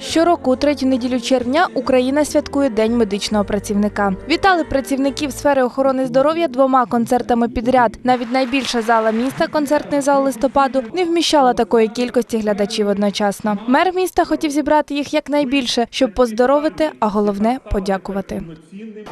Щороку, третю неділю червня, Україна святкує День медичного працівника. Вітали працівників сфери охорони здоров'я двома концертами підряд. Навіть найбільша зала міста, концертний зал листопаду, не вміщала такої кількості глядачів одночасно. Мер міста хотів зібрати їх якнайбільше, щоб поздоровити, а головне подякувати.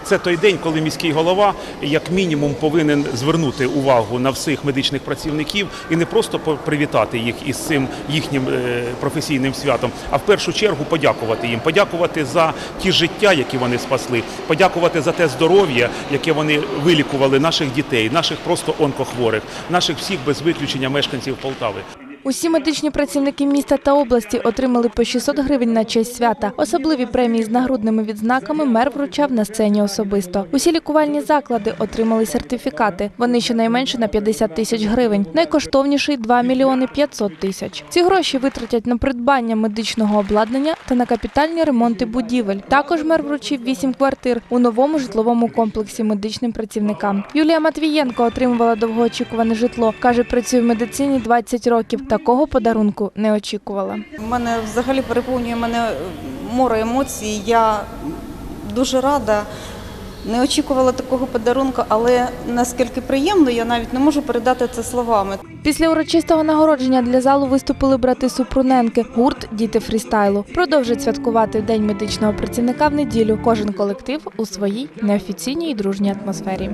Це той день, коли міський голова як мінімум повинен звернути увагу на всіх медичних працівників і не просто привітати їх із цим їхнім е, професійним святом, а в першу чергу подякувати їм, подякувати за ті життя, які вони спасли, подякувати за те здоров'я, яке вони вилікували наших дітей, наших просто онкохворих, наших всіх без виключення мешканців Полтави. Усі медичні працівники міста та області отримали по 600 гривень на честь свята. Особливі премії з нагрудними відзнаками мер вручав на сцені особисто. Усі лікувальні заклади отримали сертифікати. Вони щонайменше на 50 тисяч гривень. Найкоштовніший 2 мільйони 500 тисяч. Ці гроші витратять на придбання медичного обладнання та на капітальні ремонти будівель. Також мер вручив 8 квартир у новому житловому комплексі медичним працівникам. Юлія Матвієнко отримувала довгоочікуване житло. каже, працює в медицині 20 років. Такого подарунку не очікувала. У мене взагалі переповнює мене море емоцій. Я дуже рада. Не очікувала такого подарунку, але наскільки приємно, я навіть не можу передати це словами. Після урочистого нагородження для залу виступили брати Супруненки, гурт Діти фрістайлу. Продовжить святкувати День медичного працівника в неділю. Кожен колектив у своїй неофіційній і дружній атмосфері.